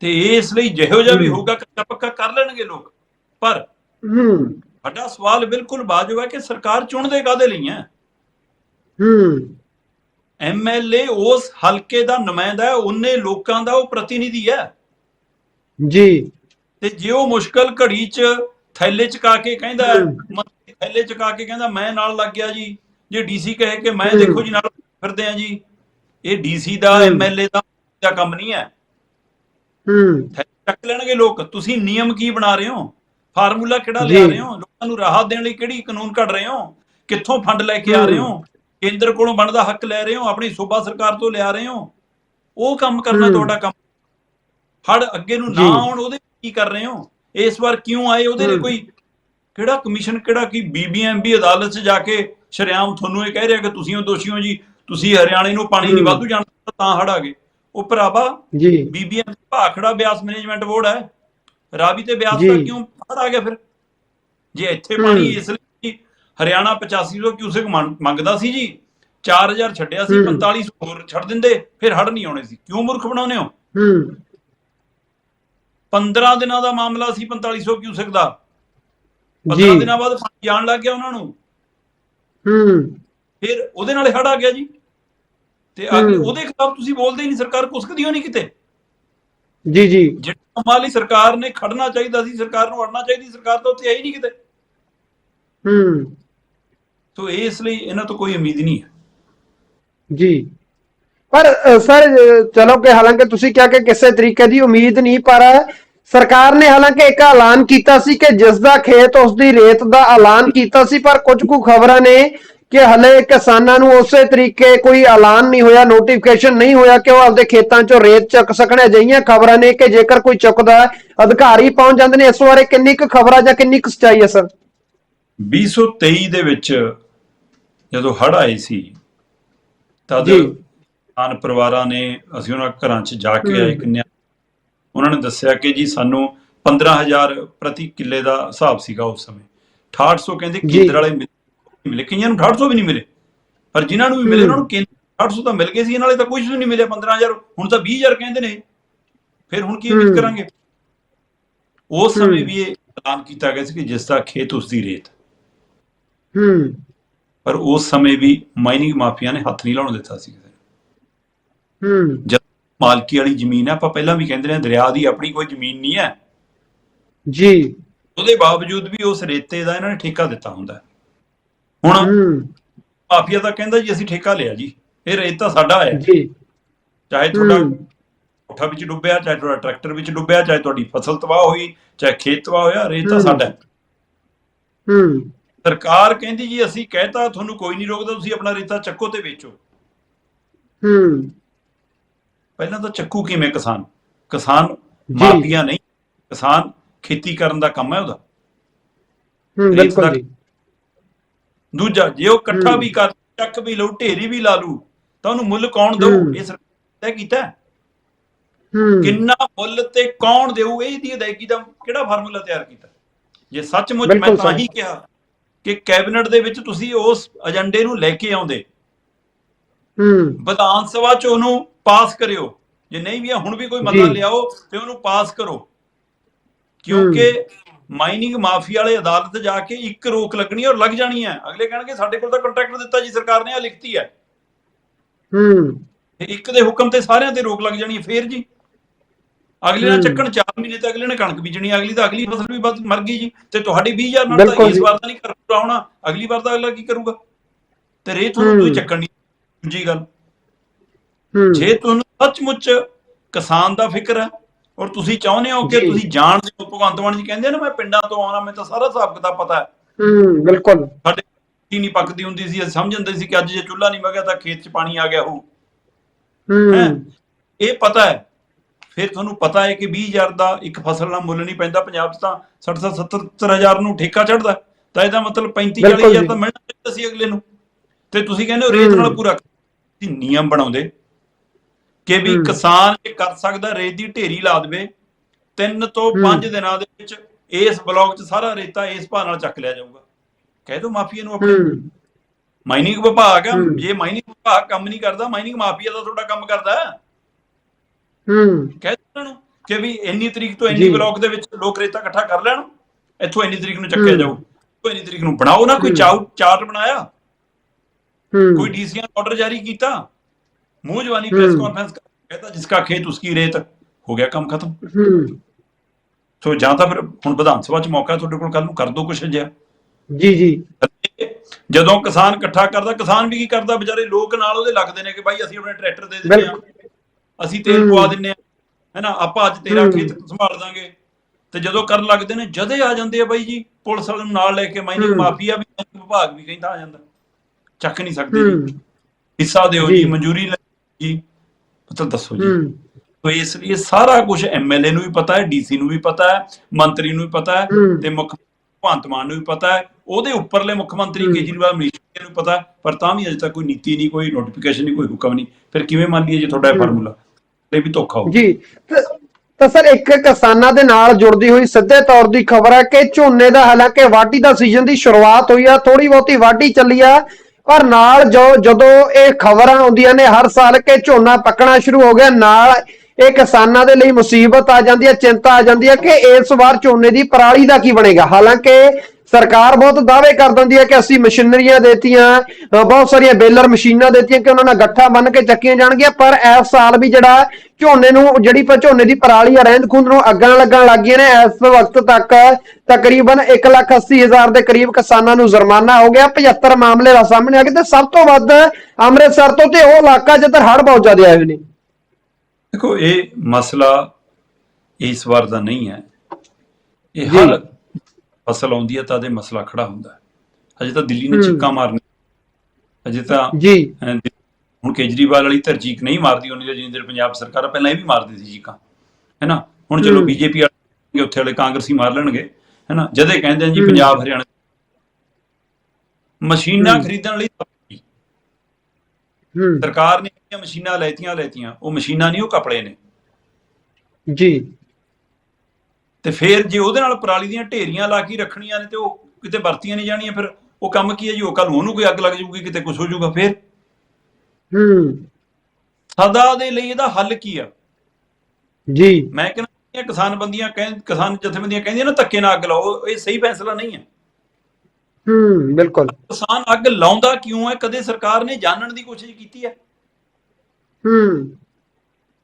ਤੇ ਇਸ ਲਈ ਜਿਹੋ ਜਿਹਾ ਵੀ। ਹੋਊਗਾ ਕੱਚਾ ਪੱਕਾ ਕਰ ਲੈਣਗੇ ਲੋਕ ਪਰ ਹੂੰ ਵੱਡਾ ਸਵਾਲ ਬਿਲਕੁਲ ਬਾਜੂ ਹੈ ਕਿ ਸਰਕਾਰ ਚੁਣਦੇ ਕਾਦੇ ਲਈ ਹੈ ਹੂੰ ਐਮਐਲਏ ਉਸ ਹਲਕੇ ਦਾ ਨੁਮਾਇੰਦਾ ਹੈ ਉਹਨੇ ਲੋਕਾਂ ਦਾ ਉਹ ਪ੍ਰਤੀਨਿਧੀ ਹੈ। ਜੀ। ਤੇ ਜੇ ਉਹ ਮੁਸ਼ਕਲ ਘੜੀ 'ਚ ਥੈਲੇ ਚਕਾ ਕੇ ਕਹਿੰਦਾ ਹੈ, ਹੂੰ। ਮੰਤਰੀ ਥੈਲੇ ਚਕਾ ਕੇ ਕਹਿੰਦਾ ਮੈਂ ਨਾਲ ਲੱਗ ਗਿਆ ਜੀ। ਜੇ ਡੀਸੀ ਕਹੇ ਕਿ ਮੈਂ। ਦੇਖੋ ਜੀ ਨਾਲ ਫਿਰਦੇ ਆ ਜੀ। ਇਹ ਡੀਸੀ ਦਾ। ਐਮਐਲਏ ਦਾ ਦਾ ਕੰਮ ਨਹੀਂ ਹੈ। ਹੂੰ। ਚੱਕ ਲੈਣਗੇ ਲੋਕ। ਤੁਸੀਂ ਨਿਯਮ ਕੀ ਬਣਾ ਰਹੇ ਹੋ? ਫਾਰਮੂਲਾ ਕਿਹੜਾ। ਲਿਆ ਰਹੇ ਹੋ? ਲੋਕਾਂ ਨੂੰ ਰਾਹਤ ਦੇਣ ਲਈ ਕਿਹੜੀ ਕਾਨੂੰਨ ਘੜ ਰਹੇ ਹੋ? ਕਿੱਥੋਂ ਫੰਡ ਲੈ ਕੇ ਆ ਰਹੇ ਹੋ? ਕੇਂਦਰ ਕੋਲੋਂ ਬਣਦਾ ਹੱਕ ਲੈ ਰਹੇ ਹੋ ਆਪਣੀ ਸੂਬਾ ਸਰਕਾਰ ਤੋਂ ਲਿਆ ਰਹੇ ਹੋ ਉਹ ਕੰਮ ਕਰਨਾ। ਤੁਹਾਡਾ ਕੰਮ ਹੜ ਅੱਗੇ ਨੂੰ ਨਾ। ਆਉਣ ਉਹਦੇ ਕੀ ਕਰ ਰਹੇ ਹੋ ਇਸ ਵਾਰ ਕਿਉਂ ਆਏ ਉਹਦੇ ਲਈ। ਕੋਈ ਕਿਹੜਾ ਕਮਿਸ਼ਨ ਕਿਹੜਾ ਕੀ ਬੀਬੀਐਮਬੀ ਅਦਾਲਤ 'ਚ ਜਾ ਕੇ ਸ਼ਰਿਆਮ ਤੁਹਾਨੂੰ ਇਹ ਕਹਿ ਰਿਹਾ ਕਿ ਤੁਸੀਂ ਉਹ ਦੋਸ਼ੀ ਹੋ ਜੀ ਤੁਸੀਂ ਹਰਿਆਣੇ ਨੂੰ ਪਾਣੀ ਨਹੀਂ। ਵਾਧੂ ਜਾਣ ਦਿੱਤਾ, ਤਾਂ ਹੜ ਆ ਗਏ ਉਹ ਭਰਾਵਾ ਜੀ BBM Bhakra Beas management board ਹੈ ਰਾਵੀ ਤੇ ਬਿਆਸ। ਦਾ ਕਿਉਂ ਹੜ ਆ ਗਿਆ ਫਿਰ ਜੇ ਇੱਥੇ। ਪਾਣੀ ਇਸ ਲਈ ਹਰਿਆਣਾ 8500 ਕਿਊਸੈਕ ਮੰਗ- ਮੰਗਦਾ ਸੀ ਜੀ? 4000 ਛੱਡਿਆ ਸੀ ਹੂੰ। 4500 ਹੋਰ ਛੱਡ ਦਿੰਦੇ ਫਿਰ ਹੜ ਨਹੀਂ ਆਉਣੇ ਸੀ। ਕਿਉਂ ਮੂਰਖ ਬਣਾਉਨੇ ਹੋ? ਹੂੰ। 15 ਦਿਨਾਂ ਦਾ ਮਾਮਲਾ ਸੀ 4500 ਕਿਊਸੈਕ ਦਾ 15 ਜੀ। ਦਿਨਾਂ ਬਾਅਦ ਪਾਣੀ ਜਾਣ ਲੱਗ ਗਿਆ ਉਹਨਾਂ ਨੂੰ। ਹੂੰ। ਫਿਰ ਉਹਦੇ ਨਾਲ ਹੜ ਆ ਗਿਆ ਜੀ। ਤੇ। ਉਹਦੇ ਖਿਲਾਫ ਤੁਸੀਂ ਬੋਲਦੇ ਹੀ ਨਹੀਂ ਸਰਕਾਰ ਕੁਸਕਦੀ ਹੋ ਨਹੀਂ ਕਿਤੇ। ਜੀ ਜੀ। ਜਿਹੜੇ ਕੰਮਾਂ ਲਈ ਸਰਕਾਰ ਨੇ ਖੜਨਾ ਚਾਹੀਦਾ ਸੀ ਸਰਕਾਰ ਨੂੰ ਅੜਨਾ ਚਾਹੀਦੀ ਸਰਕਾਰ ਤਾਂ ਉੱਥੇ ਹੀ ਨਹੀਂ ਕਿਤੇ। ਹੂੰ। ਸੋ ਇਸ ਲਈ ਇਹਨਾਂ ਤੋਂ ਕੋਈ ਉਮੀਦ ਨਹੀਂ ਹੈ। ਜੀ। ਪਰ ਸਰ ਚਲੋ ਕਿ ਹਾਲਾਂਕਿ ਤੁਸੀਂ ਕਿਹਾ ਕਿ ਕਿਸੇ ਤਰੀਕੇ ਦੀ ਉਮੀਦ ਨਹੀਂ ਪਰ ਸਰਕਾਰ ਨੇ ਹਾਲਾਂਕਿ ਇੱਕ ਐਲਾਨ ਕੀਤਾ ਸੀ ਕਿ ਜਿਸ ਦਾ ਖੇਤ ਉਸ ਦੀ ਰੇਤ ਦਾ ਐਲਾਨ ਕੀਤਾ ਸੀ ਪਰ ਕੁਝ ਕੁ ਖਬਰਾਂ ਨੇ ਕਿ ਹਲੇ ਕਿਸਾਨਾਂ ਨੂੰ ਉਸੇ ਤਰੀਕੇ ਕੋਈ ਐਲਾਨ ਨਹੀਂ ਹੋਇਆ ਨੋਟੀਫਿਕੇਸ਼ਨ ਨਹੀਂ ਹੋਇਆ ਕਿ ਉਹ ਆਪਦੇ ਖੇਤਾਂ 'ਚੋਂ ਰੇਤ ਚੱਕ ਸਕਣ। ਅਜਿਹੀਆਂ ਖਬਰਾਂ ਨੇ ਕਿ ਜੇਕਰ ਕੋਈ ਚੁੱਕਦਾ ਅਧਿਕਾਰੀ ਪਹੁੰਚ ਜਾਂਦੇ ਨੇ। ਇਸ ਬਾਰੇ ਕਿੰਨੀ ਕੁ ਖਬਰਾਂ ਜਾਂ ਕਿੰਨੀ ਕੁ ਸੱਚਾਈ ਹੈ ਸਰ? 2023 ਦੇ ਵਿੱਚ ਜਦੋਂ ਹੜ ਆਏ ਸੀ ਤਦ। ਕਿਸਾਨ ਪਰਿਵਾਰਾਂ ਨੇ ਅਸੀਂ ਉਹਨਾਂ ਘਰਾਂ 'ਚ ਜਾ ਕੇ। ਆਏ ਕਿੰਨਿਆਂ ਉਹਨਾਂ ਨੇ ਦੱਸਿਆ ਕਿ ਜੀ ਸਾਨੂੰ 15000 ਪ੍ਰਤੀ ਕਿੱਲੇ ਦਾ ਹਿਸਾਬ ਸੀਗਾ ਉਸ ਸਮੇਂ 6800 ਕਹਿੰਦੇ। ਕੇਂਦਰ ਵਾਲੇ ਮਿਲ- ਕਈਆਂ ਨੂੰ 6800 ਵੀ ਨਹੀਂ ਮਿਲੇ ਪਰ ਜਿਨ੍ਹਾਂ ਨੂੰ ਵੀ ਮਿਲੇ। ਉਹਨਾਂ ਨੂੰ ਕੇਂਦਰ 6800 ਤਾਂ ਮਿਲ ਗਏ ਸੀ ਇਹਨਾਂ ਵਾਲੇ ਤਾਂ ਕੁਝ ਵੀ ਨਹੀਂ ਮਿਲਿਆ 15000 ਹੁਣ ਤਾਂ 20000 ਕਹਿੰਦੇ ਨੇ ਫਿਰ ਹੁਣ ਕੀ ਉਮੀਦ। ਕਰਾਂਗੇ ਉਸ ਸਮੇਂ। ਵੀ ਇਹ ਐਲਾਨ ਕੀਤਾ ਗਿਆ ਸੀ ਕਿ ਜਿਸ ਦਾ ਖੇਤ ਉਸ ਦੀ ਰੇਤ ਹੂੰ ਪਰ ਉਸ ਸਮੇਂ ਵੀ ਮਾਈਨਿੰਗ ਮਾਫੀਆ ਨੇ ਹੱਥ ਨਹੀਂ ਲਾਉਣ ਦਿੱਤਾ ਸੀ ਕਿਸੇ ਨੂੰ। ਹੂੰ। ਜਦ ਮਾਲਕੀ ਵਾਲੀ ਜ਼ਮੀਨ ਹੈ ਆਪਾਂ ਪਹਿਲਾਂ ਵੀ ਕਹਿੰਦੇ ਰਹੇ ਦਰਿਆ ਦੀ ਆਪਣੀ ਕੋਈ ਜ਼ਮੀਨ ਨਹੀਂ ਹੈ। ਜੀ। ਉਹਦੇ ਬਾਵਜੂਦ ਵੀ ਉਸ ਰੇਤੇ ਦਾ ਇਹਨਾਂ ਨੇ ਠੇਕਾ ਦਿੱਤਾ ਹੁੰਦਾ। ਹੁਣ ਮਾਫੀਆ ਤਾਂ ਕਹਿੰਦਾ ਜੀ ਅਸੀਂ ਠੇਕਾ ਲਿਆ ਜੀ। ਇਹ ਰੇਤਾ ਸਾਡਾ ਹੈ। ਜੀ। ਚਾਹੇ ਤੁਹਾਡਾ। ਕੋਠਾ ਵਿੱਚ ਡੁੱਬਿਆ ਚਾਹੇ ਤੁਹਾਡਾ ਟਰੈਕਟਰ ਵਿੱਚ ਡੁੱਬਿਆ ਚਾਹੇ ਤੁਹਾਡੀ ਫਸਲ ਤਬਾਹ ਹੋਈ ਚਾਹੇ ਖੇਤ ਤਬਾਹ ਹੋਇਆ ਰੇਤਾ। ਸਾਡਾ ਹੈ। ਸਰਕਾਰ ਕਹਿੰਦੀ ਜੀ ਅਸੀਂ ਕਹਿਤਾ ਤੁਹਾਨੂੰ ਕੋਈ ਨਹੀਂ ਰੋਕਦਾ ਤੁਸੀਂ ਆਪਣਾ ਰੇਤਾ ਚੱਕੋ ਤੇ ਵੇਚੋ। ਹੂੰ। ਪਹਿਲਾਂ ਤਾਂ ਚੱਕੂ ਕਿਵੇਂ ਕਿਸਾਨ? ਕਿਸਾਨ ਜੀ। ਮਾਫੀਆ ਨਹੀਂ। ਕਿਸਾਨ ਖੇਤੀ ਕਰਨ ਦਾ ਕੰਮ ਹੈ ਉਹਦਾ। ਹੂੰ ਰੇਤ ਬਿਲਕੁਲ ਦਾ- ਜੀ। ਦੂਜਾ ਜੇ ਉਹ ਇਕੱਠਾ। ਵੀ ਕਰ ਚੱਕ ਵੀ ਲਊ ਢੇਰੀ ਵੀ ਲਾ ਲੂ ਤਾਂ ਉਹਨੂੰ ਮੁੱਲ ਕੌਣ ਦਊ। ਇਹ ਸਰਕਾਰ ਤੈਅ ਕੀਤਾ ਕਿੰਨਾ ਮੁੱਲ ਤੇ ਕੌਣ ਦੇਊ? ਇਹਦੀ ਅਦਾਇਗੀ ਦਾ ਕਿਹੜਾ ਫਾਰਮੂਲਾ ਤਿਆਰ ਕੀਤਾ? ਜੇ ਸੱਚਮੁੱਚ ਮੈਂ ਤਾਂ। ਹੀ ਕਿਹਾ ਕਿ ਕੈਬਨਿਟ ਦੇ ਵਿੱਚ ਤੁਸੀਂ ਉਸ ਏਜੰਡੇ ਨੂੰ ਲੈ ਕੇ ਆਉਂਦੇ। ਹੂੰ। ਵਿਧਾਨ ਸਭਾ ਚ ਉਹਨੂੰ ਪਾਸ ਕਰਿਓ। ਜੇ ਨਹੀਂ ਵੀ ਹੁਣ ਵੀ ਕੋਈ ਮਤਾ। ਲਿਆਓ ਤੇ ਉਹਨੂੰ ਪਾਸ ਕਰੋ। ਕਿਉਂਕਿ ਮਾਈਨਿੰਗ ਮਾਫੀਆ ਵਾਲੇ ਅਦਾਲਤ ਜਾ ਕੇ ਇੱਕ ਰੋਕ ਲੱਗਣੀ ਔਰ ਲੱਗ ਜਾਣੀ ਹੈ। ਅਗਲੇ ਕਹਿਣਗੇ ਸਾਡੇ ਕੋਲ ਤਾਂ ਕੰਟਰੈਕਟ ਦਿੱਤਾ ਜੀ ਸਰਕਾਰ ਨੇ ਆ ਲਿਖਤੀ ਹੈ। ਹੂੰ। ਇੱਕ ਦੇ ਹੁਕਮ ਤੇ ਸਾਰਿਆਂ ਤੇ ਰੋਕ ਲੱਗ ਜਾਣੀ ਹੈ ਫੇਰ ਜੀ। ਅਗਲੇ ਨਾਲ। ਚੱਕਣ 4 ਮਹੀਨੇ ਤੇ ਅਗਲੇ ਨੇ ਕਣਕ ਬੀਜਣੀ ਅਗਲੀ ਤਾਂ ਅਗਲੀ ਫਸਲ ਵੀ ਬਸ ਮਰ ਗਈ ਜੀ ਤੇ ਤੁਹਾਡੀ 20000 ਨਾਲ ਤਾਂ ਇਸ। ਵਾਰ ਤਾਂ ਨਹੀਂ ਕਰ ਪੂਰਾ ਹੋਣਾ ਅਗਲੀ ਵਾਰ ਤਾਂ ਅਗਲਾ ਕੀ ਕਰੂਗਾ ਤੇ ਰੇ ਤੁਹਾਨੂੰ। ਤੁਸੀਂ ਚੱਕਣ ਨਹੀਂ ਦੂਜੀ ਗੱਲ ਜੇ ਤੁਹਾਨੂੰ ਸੱਚਮੁੱਚ ਕਿਸਾਨ ਦਾ ਫਿਕਰ ਹੈ ਔਰ ਤੁਸੀਂ ਚਾਹੁੰਦੇ ਹੋ ਕਿ। ਤੁਸੀਂ ਜਾਣਦੇ ਹੋ ਭਗਵੰਤ ਮਾਨ ਜੀ ਕਹਿੰਦੇ ਨਾ ਮੈਂ ਪਿੰਡਾਂ ਤੋਂ ਆਉਣਾ ਮੈਨੂੰ ਤਾਂ ਸਾਰਾ ਹਿਸਾਬ ਕਿਤਾਬ ਪਤਾ ਹੈ ਹੂੰ ਬਿਲਕੁਲ ਸਾਡੇ ਕੀ ਨਹੀਂ ਪੱਕਦੀ ਹੁੰਦੀ ਸੀ ਅਸੀਂ ਸਮਝ ਜਾਂਦੇ ਸੀ ਕਿ ਅੱਜ ਜੇ ਚੁੱਲ੍ਹਾ ਨਹੀਂ ਵਗਿਆ ਤਾਂ ਖੇਤ 'ਚ ਪਾਣੀ ਆ ਗਿਆ ਹੋਊ। ਹੂੰ ਇਹ ਪਤਾ ਹੈ ਫਿਰ ਤੁਹਾਨੂੰ ਪਤਾ ਹੈ ਕਿ 20000 ਦਾ ਇੱਕ ਫਸਲ ਦਾ ਮੁੱਲ ਨਹੀਂ ਪੈਂਦਾ ਪੰਜਾਬ 'ਚ ਤਾਂ 60 70 ਹਜ਼ਾਰ ਨੂੰ ਠੇਕਾ ਚੜਦਾ ਤਾਂ ਇਹਦਾ ਮਤਲਬ 35 ਬਿਲਕੁਲ 40000 ਜੀ। ਤਾਂ ਮਿਲਣਾ ਚਾਹੀਦਾ ਸੀ ਅਗਲੇ ਨੂੰ ਤੇ ਤੁਸੀਂ ਕਹਿੰਦੇ ਹੋ ਰੇਤ ਨਾਲ। ਪੂਰਾ ਤੁਸੀਂ ਨਿਯਮ ਬਣਾਉਂਦੇ ਕਿ ਵੀ। ਕਿਸਾਨ ਇਹ ਕਰ ਸਕਦਾ ਰੇਤ ਦੀ ਢੇਰੀ ਲਾ ਦੇਵੇ ਤਿੰਨ ਤੋਂ। 5 ਦਿਨਾਂ ਦੇ ਵਿੱਚ ਇਸ ਬਲੌਕ 'ਚ ਸਾਰਾ ਰੇਤਾ ਇਸ ਭਾਅ ਨਾਲ ਚੱਕ ਲਿਆ ਜਾਊਗਾ ਕਹਿ ਦੋ ਮਾਫੀਆ ਨੂੰ ਆਪਣੇ ਮਾਈਨਿੰਗ ਵਿਭਾਗ ਆ। ਜੇ ਮਾਈਨਿੰਗ ਵਿਭਾਗ ਕੰਮ ਨਹੀਂ ਕਰਦਾ ਮਾਈਨਿੰਗ ਮਾਫੀਆ ਦਾ ਤੁਹਾਡਾ ਕੰਮ ਕਰਦਾ ਹੂੰ। ਕਹਿ ਦੇਣ ਕਿ ਵੀ ਇੰਨੀ ਤਰੀਕ ਤੋਂ ਇੰਨੀ ਬਲੌਕ ਦੇ ਵਿੱਚ ਲੋਕ ਰੇਤਾ ਇਕੱਠਾ ਕਰ ਲੈਣ ਇੱਥੋਂ ਇੰਨੀ ਤਰੀਕ ਨੂੰ ਚੱਕਿਆ ਜਾਊ ਇੱਥੋਂ ਇੰਨੀ ਤਰੀਕ ਨੂੰ ਬਣਾਓ ਨਾ ਕੋਈ ਚਾਰਟ ਬਣਾਇਆ। ਕੋਈ ਡੀਸੀਆਂ ਆਰਡਰ ਜਾਰੀ ਕੀਤਾ। ਮੂੰਹ ਜਵਾਨੀ ਪ੍ਰੈਸ ਕਾਨਫਰੰਸ ਕਹਿੰਦਾ ਜਿਸਕਾ ਖੇਤ ਉਸकी ਰੇਤ ਹੋ ਗਿਆ ਕੰਮ ਖਤਮ। ਸੋ ਜਾਂ ਤਾਂ ਫਿਰ ਹੁਣ ਵਿਧਾਨ ਸਭਾ ਚ ਮੌਕਾ ਤੁਹਾਡੇ ਕੋਲ ਕੱਲ ਨੂੰ ਕਰ ਦੋ ਕੁਛ ਜਿਆ ਜੀ ਜੀ। ਜਦੋਂ ਕਿਸਾਨ ਇਕੱਠਾ ਕਰਦਾ ਕਿਸਾਨ ਵੀ ਕੀ ਕਰਦਾ ਵਿਚਾਰੇ ਲੋਕ ਨਾਲ ਉਹਦੇ ਲੱਗਦੇ ਨੇ ਕਿ ਭਾਈ ਅਸੀਂ ਆਪਣੇ ਟਰੈਕਟਰ ਦੇ ਦਿੰਦੇ ਆ ਅਸੀਂ ਤੇਲ। ਪਵਾ ਦਿੰਨੇ ਆ ਹੈਨਾ ਆਪਾਂ ਅੱਜ ਤੇਰਾ। ਖੇਤ ਸੰਭਾਲ ਦਾਂਗੇ ਤੇ ਜਦੋਂ ਕਰਨ ਲੱਗਦੇ ਨੇ ਜਦੇ ਆ ਜਾਂਦੇ ਆ ਬਾਈ ਜੀ ਪੁਲਿਸ ਵਾਲੇ ਨੂੰ ਨਾਲ ਲੈ ਕੇ ਮਾਈਨਿੰਗ। ਮਾਫੀਆ ਵੀ ਵਿਭਾਗ ਵੀ ਕਹਿੰਦਾ ਆ ਜਾਂਦਾ ਚੱਕ ਨਹੀਂ ਸਕਦੇ ਜੀ ਹਿੱਸਾ ਦਿਓ ਜੀ। ਮਨਜ਼ੂਰੀ ਲੈ ਜੀ ਮਤਲਬ ਦੱਸੋ ਜੀ ਤੋ ਇਸ ਲਈ ਸਾਰਾ ਕੁਝ ਐਮਐਲਏ ਨੂੰ ਵੀ ਪਤਾ ਹੈ ਡੀਸੀ ਨੂੰ ਵੀ ਪਤਾ ਹੈ ਮੰਤਰੀ ਨੂੰ ਵੀ ਪਤਾ ਹੈ। ਤੇ ਮੁੱਖ ਭਗਵੰਤ ਮਾਨ ਨੂੰ ਵੀ ਪਤਾ ਹੈ ਉਹਦੇ ਉੱਪਰਲੇ ਮੁੱਖ ਮੰਤਰੀ। ਕੇਜਰੀਵਾਲ ਮਨੀਸ਼ ਨੂੰ ਪਤਾ ਪਰ ਤਾਂ ਵੀ ਅਜੇ ਤੱਕ ਕੋਈ ਨੀਤੀ ਨਹੀਂ ਕੋਈ ਨੋਟੀਫਿਕੇਸ਼ਨ ਨਹੀਂ ਕੋਈ ਹੁਕਮ ਨਹੀਂ ਫਿਰ ਕਿਵੇਂ ਮੰਨ ਲਈਏ ਜੇ ਤੁਹਾਡਾ ਇਹ। ਫਾਰਮੂਲਾ ਇਹ ਵੀ ਧੋਖਾ ਹੋ ਜੀ, ਤਾਂ ਸਰ, ਇੱਕ ਕਿਸਾਨਾਂ ਦੇ ਨਾਲ ਜੁੜਦੀ ਹੋਈ ਸਿੱਧੇ ਤੌਰ ਦੀ ਖਬਰ ਹੈ ਕਿ ਝੋਨੇ ਦਾ ਹਾਲਾਂਕਿ ਵਾਢੀ ਦਾ ਸੀਜ਼ਨ ਦੀ ਸ਼ੁਰੂਆਤ ਹੋਈ ਆ ਥੋੜੀ ਬਹੁਤੀ ਵਾਢੀ ਚੱਲੀ ਆ, ਪਰ ਨਾਲ ਜੋ ਜਦੋਂ ਇਹ ਖਬਰਾਂ ਆਉਂਦੀਆਂ ਨੇ ਹਰ ਸਾਲ ਕਿ ਝੋਨਾ ਪੱਕਣਾ ਸ਼ੁਰੂ ਹੋ ਗਿਆ, ਨਾਲ ਇਹ ਕਿਸਾਨਾਂ ਦੇ ਲਈ ਮੁਸੀਬਤ ਆ ਜਾਂਦੀ ਹੈ ਚਿੰਤਾ ਆ ਜਾਂਦੀ ਹੈ ਕਿ ਇਸ ਵਾਰ ਝੋਨੇ ਦੀ ਪਰਾਲੀ ਦਾ ਕੀ ਬਣੇਗਾ। ਹਾਲਾਂਕਿ ਸਰਕਾਰ ਬਹੁਤ ਦਾਅਵੇ ਕਰ ਦਿੰਦੀ ਹੈ ਕਿ ਅਸੀਂ ਮਸ਼ੀਨਰੀਆਂ ਦੇਤੀਆਂ ਬਹੁਤ ਸਾਰੀਆਂ ਬੇਲਰ ਮਸ਼ੀਨਾਂ ਦੇਤੀਆਂ ਕਿ ਉਹਨਾਂ ਨਾਲ ਗੱਠਾ ਬੰਨ ਕੇ ਚੱਕੀਆਂ ਜਾਣਗੀਆਂ ਪਰ ਇਸ ਸਾਲ ਵੀ ਜਿਹੜਾ ਝੋਨੇ ਨੂੰ ਜਿਹੜੀ ਝੋਨੇ ਦੀ ਪਰਾਲੀ ਆ ਰਹਿੰਦ ਖੂੰਦ ਨੂੰ ਅੱਗਾਂ ਲੱਗਣ ਲੱਗੀਆਂ ਨੇ ਇਸ ਵਕਤ ਤੱਕ ਤਕਰੀਬਨ 1,80,000 ਦੇ ਕਰੀਬ ਕਿਸਾਨਾਂ ਨੂੰ ਜੁਰਮਾਨਾ ਹੋ ਗਿਆ 75 ਮਾਮਲੇ ਦਾ ਸਾਹਮਣੇ ਆ ਗਏ ਤੇ ਸਭ ਤੋਂ ਵੱਧ ਅੰਮ੍ਰਿਤਸਰ ਤੋਂ ਤੇ ਉਹ ਇਲਾਕਾ ਜਿੱਧਰ ਹੜ੍ਹ ਬਹੁਤ ਜ਼ਿਆਦਾ ਆਏ ਹੋਏ ਨੇ ਦੇਖੋ ਇਹ ਮਸਲਾ ਇਸ ਵਾਰ ਦਾ ਨਹੀਂ ਹੈ ਇਹ ਜੀ। ਫਸਲ ਆਉਂਦੀ ਹੈ ਤਾਂ ਇਹ ਮਸਲਾ ਖੜਾ ਹੁੰਦਾ ਹੈ। ਅਜੇ ਤਾਂ ਦਿੱਲੀ ਨੇ। ਚਿੱਕਾ ਮਾਰਨੀ ਅਜੇ ਤਾਂ ਜੀ। ਹੁਣ ਕੇਜਰੀਵਾਲ ਵਾਲੀ ਤਰਜੀਕ ਨਹੀਂ ਮਾਰਦੀ ਉਹਨੇ ਜਿੰਨੀ ਦੇਰ ਪੰਜਾਬ ਸਰਕਾਰ ਪਹਿਲਾਂ ਇਹ ਵੀ ਮਾਰਦੀ ਸੀ ਚੀਕਾਂ। ਹੈਨਾ ਹੁਣ ਚਲੋ। ਬੀਜੇਪੀ ਵਾਲੇ ਉੱਥੇ ਵਾਲੇ ਕਾਂਗਰਸੀ ਮਾਰ ਲੈਣਗੇ। ਹੈਨਾ ਜਦੇ ਕਹਿੰਦੇ ਆ ਜੀ। ਪੰਜਾਬ ਹਰਿਆਣਾ ਮਸ਼ੀਨਾਂ। ਖਰੀਦਣ ਲਈ ਸਰਕਾਰ ਨੇ ਮਸ਼ੀਨਾਂ ਲੈਤੀਆਂ ਲੈਤੀਆਂ ਉਹ ਮਸ਼ੀਨਾਂ ਨਹੀਂ ਉਹ ਕਪੜੇ ਨੇ। ਜੀ। ਤੇ ਫਿਰ ਜੇ ਉਹਦੇ ਨਾਲ ਪਰਾਲੀ ਦੀਆਂ ਢੇਰੀਆਂ ਲਾ ਕੇ ਰੱਖਣੀਆਂ ਨੇ ਤੇ ਉਹ ਕਿਤੇ ਵਰਤੀਆਂ ਨਹੀਂ ਜਾਣੀਆਂ ਫਿਰ ਉਹ ਕੰਮ ਕੀ ਹੈ ਜੀ? ਉਹ ਕੱਲ ਉਹਨੂੰ ਕੋਈ ਅੱਗ ਲੱਗ ਜਾਊਗੀ ਕਿਤੇ ਕੁਝ ਹੋ ਜਾਊਗਾ ਫਿਰ? ਹੂੰ। ਸਦਾ ਦੇ ਲਈ ਇਹਦਾ ਹੱਲ ਕੀ ਆ? ਜੀ। ਮੈਂ ਕਹਿੰਦਾ ਕਿਸਾਨ ਬੰਦੀਆਂ ਕਹਿੰ ਕਿਸਾਨ ਜਥੇਬੰਦੀਆਂ ਕਹਿੰਦੀਆਂ ਨਾ ਧੱਕੇ ਨਾਲ ਅੱਗ ਲਾਓ ਇਹ ਸਹੀ ਫੈਸਲਾ ਨਹੀਂ ਹੈ। ਹੂੰ ਬਿਲਕੁਲ। ਕਿਸਾਨ ਅੱਗ ਲਾਉਂਦਾ ਕਿਉਂ ਹੈ? ਕਦੇ ਸਰਕਾਰ ਨੇ ਜਾਣਨ ਦੀ ਕੋਸ਼ਿਸ਼ ਕੀਤੀ ਹੈ? ਹੂੰ।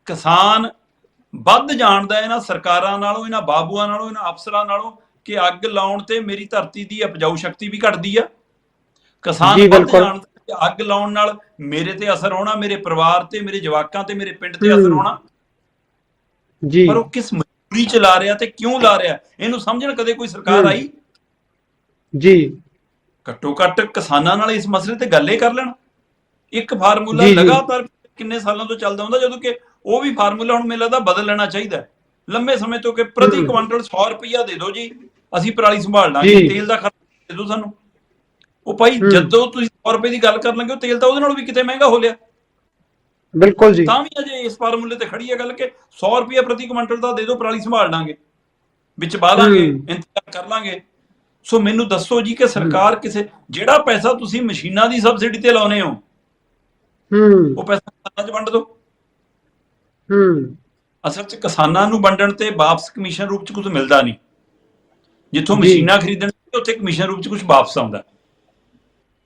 ਕਿਸਾਨ ਵੱਧ ਜਾਣਦਾ ਇਹਨਾਂ ਸਰਕਾਰਾਂ ਨਾਲੋਂ ਇਹਨਾਂ ਬਾਬੂਆਂ ਨਾਲੋਂ ਇਹਨਾਂ ਅਫਸਰਾਂ ਨਾਲੋਂ ਕਿ ਅੱਗ ਲਾਉਣ ਤੇ ਮੇਰੀ ਧਰਤੀ ਦੀ ਉਪਜਾਊ ਸ਼ਕਤੀ ਵੀ ਘਟਦੀ ਆ ਕਿਸਾਨ ਵੱਧ। ਜਾਣਦਾ ਕਿ ਅੱਗ ਲਾਉਣ ਨਾਲ ਮੇਰੇ ਤੇ ਅਸਰ ਹੋਣਾ ਮੇਰੇ ਪਰਿਵਾਰ ਤੇ ਮੇਰੇ ਜਵਾਕਾਂ ਤੇ ਮੇਰੇ ਪਿੰਡ ਤੇ ਅਸਰ। ਹੋਣਾ ਜੀ ਪਰ ਉਹ ਕਿਸ ਮਜਬੂਰੀ ਚ ਲਾ ਰਿਹਾ ਤੇ ਕਿਉਂ ਲਾ ਰਿਹਾ ਇਹਨੂੰ ਸਮਝਣ ਕਦੇ ਕੋਈ ਸਰਕਾਰ। ਆਈ ਜੀ ਘੱਟੋ ਘੱਟ ਕਿਸਾਨਾਂ ਨਾਲ ਇਸ ਮਸਲੇ ਤੇ ਗੱਲ ਕਰ ਲੈਣ ਇੱਕ ਫਾਰਮੂਲਾ। ਲਗਾਤਾਰ ਕਿੰਨੇ ਸਾਲਾਂ ਤੋਂ ਚੱਲਦਾ ਹੁੰਦਾ ਜਦੋਂ ਕਿ ਉਹ ਵੀ ਫਾਰਮੂਲਾ ਹੁਣ ਮੈਨੂੰ ਲੱਗਦਾ ਬਦਲ ਲੈਣਾ ਚਾਹੀਦਾ। ਲੰਮੇ ਸਮੇਂ ਤੋਂ ਕਿ ਪ੍ਰਤੀ। ਕੁਇੰਟਲ 100 ਰੁਪਇਆ ਦੇ ਦਿਓ ਜੀ ਅਸੀਂ ਪਰਾਲੀ ਸੰਭਾਲ ਲਾਂਗੇ। ਤੇਲ ਦਾ ਖਰਚਾ ਦੇ ਦਿਓ ਸਾਨੂੰ ਉਹ ਭਾਈ। ਜਦੋਂ ਤੁਸੀਂ 100 ਰੁਪਏ ਦੀ ਗੱਲ ਕਰਨ ਲੱਗੇ ਉਹ ਤੇਲ ਤਾਂ ਉਹਦੇ ਨਾਲੋਂ ਵੀ ਕਿਤੇ ਮਹਿੰਗਾ ਹੋ ਲਿਆ ਬਿਲਕੁਲ ਜੀ ਤਾਂ ਵੀ ਅਜੇ ਇਸ ਫਾਰਮੂਲੇ ਤੇ ਖੜੀ ਹੈ ਗੱਲ ਕਿ 100 ਰੁਪਇਆ ਪ੍ਰਤੀ ਕੁਇੰਟਲ ਦਾ ਦੇ ਦਿਓ ਪਰਾਲੀ ਸੰਭਾਲ ਲਾਂਗੇ ਵਿੱਚ ਪਾ ਲਾਂਗੇ। ਇੰਤਜ਼ਾਰ ਕਰ ਲਾਂਗੇ ਸੋ ਮੈਨੂੰ ਦੱਸੋ ਜੀ ਕਿ ਸਰਕਾਰ ਕਿਸੇ ਜਿਹੜਾ ਪੈਸਾ ਤੁਸੀਂ ਮਸ਼ੀਨਾਂ ਦੀ ਸਬਸਿਡੀ ਤੇ ਲਾਉਨੇ ਹੋ ਹੂੰ ਉਹ ਪੈਸਾ ਕਿਸਾਨਾਂ 'ਚ ਵੰਡ ਦਿਓ ਹੂੰ। ਅਸਲ 'ਚ ਕਿਸਾਨਾਂ ਨੂੰ ਵੰਡਣ ਤੇ ਵਾਪਸ ਕਮਿਸ਼ਨ ਰੂਪ 'ਚ ਕੁਝ ਮਿਲਦਾ ਨਹੀਂ। ਜਿੱਥੋਂ। ਮਸ਼ੀਨਾਂ ਖਰੀਦਣ ਤੇ ਉੱਥੇ ਕਮਿਸ਼ਨ ਰੂਪ 'ਚ ਕੁਝ ਵਾਪਸ ਆਉਂਦਾ।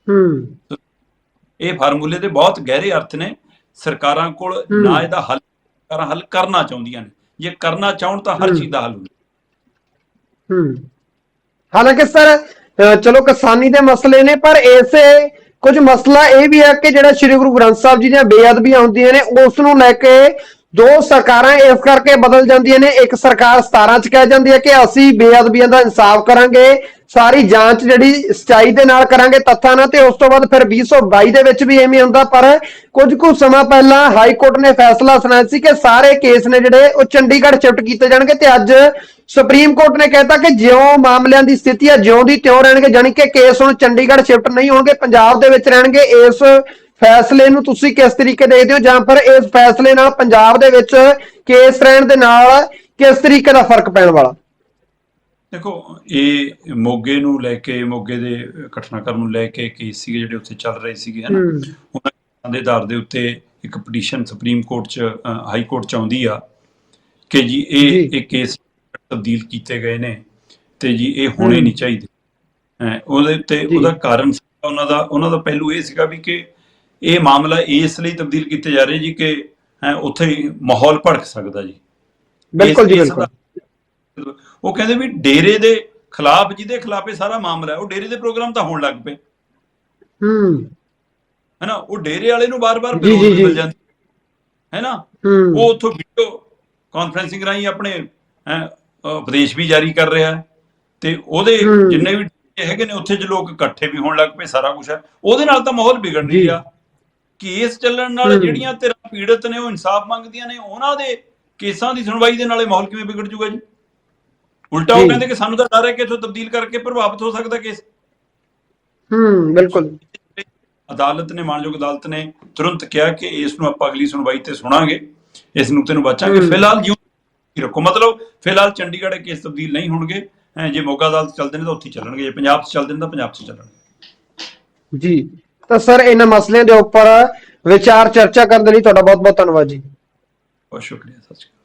ਹੂੰ। ਇਹ ਫਾਰਮੂਲੇ ਦੇ ਬਹੁਤ ਗਹਿਰੇ ਅਰਥ ਨੇ। ਸਰਕਾਰਾਂ ਕੋਲ। ਨਾ ਇਹਦਾ ਹੱਲ ਸਰਕਾਰਾਂ ਹੱਲ ਕਰਨਾ ਚਾਹੁੰਦੀਆਂ ਨੇ। ਜੇ ਕਰਨਾ ਚਾਹਣ ਤਾਂ ਹਰ। ਚੀਜ਼ ਦਾ ਹੱਲ ਹੁੰਦਾ। ਹੂੰ। ਹਾਲਾਂਕਿ ਸਰ ਚਲੋ ਕਿਸਾਨੀ ਦੇ ਮਸਲੇ ਨੇ ਪਰ ਇਸੇ ਕੁਝ ਮਸਲਾ ਇਹ ਵੀ ਹੈ ਕਿ ਜਿਹੜਾ ਸ੍ਰੀ ਗੁਰੂ ਗ੍ਰੰਥ ਸਾਹਿਬ ਜੀ ਦੀਆਂ ਬੇਅਦਬੀਆਂ ਹੁੰਦੀਆਂ ਨੇ ਉਸ ਨੂੰ ਲੈ ਕੇ ਦੋ ਸਰਕਾਰਾਂ ਇਸ ਕਰਕੇ ਬਦਲ ਜਾਂਦੀਆਂ ਨੇ, ਇੱਕ ਸਰਕਾਰ 17 ਚ ਕਹਿ ਜਾਂਦੀ ਹੈ ਕਿ ਅਸੀਂ ਬੇਅਦਬੀਆਂ ਦਾ ਇਨਸਾਫ ਕਰਾਂਗੇ, ਸਾਰੀ ਜਾਂਚ ਜਿਹੜੀ ਸਚਾਈ ਦੇ ਨਾਲ ਕਰਾਂਗੇ ਤੱਥਾਂ ਨਾਲ ਤੇ ਉਸ ਤੋਂ ਬਾਅਦ ਫਿਰ 2022 ਦੇ ਵਿੱਚ ਵੀ ਐਵੇਂ ਹੁੰਦਾ, ਪਰ ਕੁਝ ਕੁ ਸਮਾਂ ਪਹਿਲਾਂ ਹਾਈ ਕੋਰਟ ਨੇ ਫੈਸਲਾ ਸੁਣਾਇਆ ਸੀ ਕਿ ਸਾਰੇ ਕੇਸ ਨੇ ਜਿਹੜੇ ਉਹ ਚੰਡੀਗੜ੍ਹ ਸ਼ਿਫਟ ਕੀਤੇ ਜਾਣਗੇ ਤੇ ਅੱਜ ਸੁਪਰੀਮ ਕੋਰਟ ਨੇ ਕਹਿਤਾ ਕਿ ਜਿਉਂ ਮਾਮਲਿਆਂ ਦੀ ਸਥਿਤੀ ਹੈ, ਜਿਉਂ ਦੀ ਤਿਉਂ ਰਹਿਣਗੇ, ਜਾਣੀ ਕਿ ਕੇਸ ਹੁਣ ਚੰਡੀਗੜ੍ਹ ਸ਼ਿਫਟ ਨਹੀਂ ਹੋਣਗੇ, ਪੰਜਾਬ ਦੇ ਵਿੱਚ ਰਹਿਣਗੇ, ਇਸ ਫੈਸਲੇ ਨੂੰ ਤੁਸੀਂ ਕਿਸ ਤਰੀਕੇ ਦੇਖਦੇ ਹੋ ਜਾਂ ਫਿਰ ਇਸ ਫੈਸਲੇ ਨਾਲ ਪੰਜਾਬ ਦੇ ਵਿੱਚ ਕੇਸ ਰਹਿਣ ਦੇ ਨਾਲ ਕਿਸ ਤਰੀਕੇ ਦਾ ਫ਼ਰਕ ਪੈਣ ਵਾਲਾ ਦੇਖੋ ਇਹ ਮੋਗੇ ਨੂੰ ਲੈ ਕੇ ਮੋਗੇ ਦੇ ਘਟਨਾਕ੍ਰਮ ਨੂੰ ਲੈ ਕੇ ਕੇਸ ਸੀਗੇ ਜਿਹੜੇ ਉੱਥੇ ਚੱਲ ਰਹੇ ਸੀਗੇ ਹਨਾ ਉਹਨਾਂ ਦੇ ਆਧਾਰ ਦੇ ਉੱਤੇ ਇੱਕ ਪਟੀਸ਼ਨ ਸੁਪਰੀਮ ਕੋਰਟ ਚ ਹਾਈ ਕੋਰਟ ਚ ਆਉਂਦੀ ਆ ਕਿ ਜੀ ਇਹ। ਇਹ ਕੇਸ ਤਬਦੀਲ ਕੀਤੇ ਗਏ ਨੇ ਤੇ ਜੀ ਇਹ ਹੋਣੇ। ਨਹੀਂ ਚਾਹੀਦੇ ਉਹਦੇ ਤੇ। ਉਹਦਾ ਕਾਰਨ ਉਹਨਾਂ ਦਾ ਉਹਨਾਂ ਦਾ ਪਹਿਲੂ ਇਹ ਸੀਗਾ ਵੀ ਕਿ ਇਹ ਮਾਮਲਾ ਇਸ ਲਈ ਤਬਦੀਲ ਕੀਤੇ ਜਾ ਰਹੇ ਜੀ ਕਿ ਹੈਂ, ਉੱਥੇ ਹੀ ਮਾਹੌਲ ਭੜਕ ਸਕਦਾ ਜੀ। ਬਿਲਕੁਲ ਜੀ ਬਿਲਕੁਲ। ਉਹ ਕਹਿੰਦੇ ਵੀ ਡੇਰੇ ਦੇ ਖਿਲਾਫ ਜਿਹਦੇ ਖਿਲਾਫ ਇਹ ਸਾਰਾ ਮਾਮਲਾ ਹੈ ਉਹ ਡੇਰੇ ਦੇ ਪ੍ਰੋਗਰਾਮ ਤਾਂ ਹੋਣ ਲੱਗ ਪਏ। ਹੂੰ। ਹੈਨਾ ਉਹ ਡੇਰੇ ਵਾਲੇ ਨੂੰ ਬਾਰ-ਬਾਰ ਪੈਰੋਲ। ਮਿਲ ਜਾਂਦੀ ਹੈਨਾ ਉਹ ਉਥੋਂ ਵੀਡੀਓ ਕਾਨਫਰੈਂਸਿੰਗ ਰਾਹੀਂ ਆਪਣੇ ਉਪਦੇਸ਼ ਵੀ ਜਾਰੀ ਕਰ ਰਿਹਾ ਤੇ ਉਹਦੇ। ਜਿੰਨੇ ਵੀ ਹੈਗੇ ਨੇ ਉੱਥੇ ਜੇ ਲੋਕ ਇਕੱਠੇ ਵੀ ਹੋਣ ਲੱਗ ਪਏ ਸਾਰਾ ਕੁਝ ਹੈ। ਉਹਦੇ ਨਾਲ ਤਾਂ ਮਾਹੌਲ ਵਿਗੜ ਨਹੀਂ। ਰਿਹਾ। ਕੇਸ ਚੱਲਣ ਨਾਲ। ਜਿਹੜੀਆਂ ਧਿਰਾਂ ਪੀੜਤ ਨੇ ਉਹ ਇਨਸਾਫ ਮੰਗਦੀਆਂ ਨੇ ਉਹਨਾਂ ਦੇ ਕੇਸਾਂ ਦੀ ਸੁਣਵਾਈ ਦੇ ਨਾਲੇ ਮਾਹੌਲ ਕਿਵੇਂ ਵਿਗੜ ਜੂਗਾ ਜੀ? ਉਲਟਾ ਉਹ। ਕਹਿੰਦੇ ਕਿ ਸਾਨੂੰ ਤਾਂ ਡਰ ਹੈ ਕਿ ਇਥੋਂ ਤਬਦੀਲ ਕਰਕੇ ਪ੍ਰਭਾਵਿਤ ਹੋ ਸਕਦਾ ਕੇਸ। ਹੂੰ ਬਿਲਕੁਲ। ਅਦਾਲਤ ਨੇ ਮਾਨਯੋਗ ਅਦਾਲਤ ਨੇ ਤੁਰੰਤ ਕਿਹਾ ਕਿ ਇਸ ਨੂੰ ਆਪਾਂ ਅਗਲੀ ਸੁਣਵਾਈ ਤੇ ਸੁਣਾਂਗੇ। ਇਸ ਨੁਕਤੇ ਨੂੰ ਬਚਾਂਗੇ ਹਮ। ਫਿਲਹਾਲ ਹੀ ਰੱਖੋ। ਮਤਲਬ ਫਿਲਹਾਲ ਚੰਡੀਗੜ੍ਹ ਦੇ ਕੇਸ ਤਬਦੀਲ ਨਹੀਂ ਹੋਣਗੇ। ਜੇ ਮੋਗਾ ਅਦਾਲਤ ਚੱਲਦੇ ਨੇ ਤਾਂ ਉੱਥੇ ਚੱਲਣਗੇ। ਜੇ ਪੰਜਾਬ 'ਚ ਚੱਲਦੇ ਨੇ ਤਾਂ ਪੰਜਾਬ 'ਚ ਚੱਲਣਗੇ। ਜੀ। ਤਾਂ ਸਰ, ਇਹਨਾਂ ਮਸਲਿਆਂ ਦੇ ਉੱਪਰ ਵਿਚਾਰ, ਚਰਚਾ ਕਰਨ ਦੇ ਲਈ ਤੁਹਾਡਾ ਬਹੁਤ ਬਹੁਤ ਧੰਨਵਾਦ ਜੀ। ਬਹੁਤ ਸ਼ੁਕਰੀਆ, ਸਤਿ ਸ਼੍ਰੀ ਅਕਾਲ।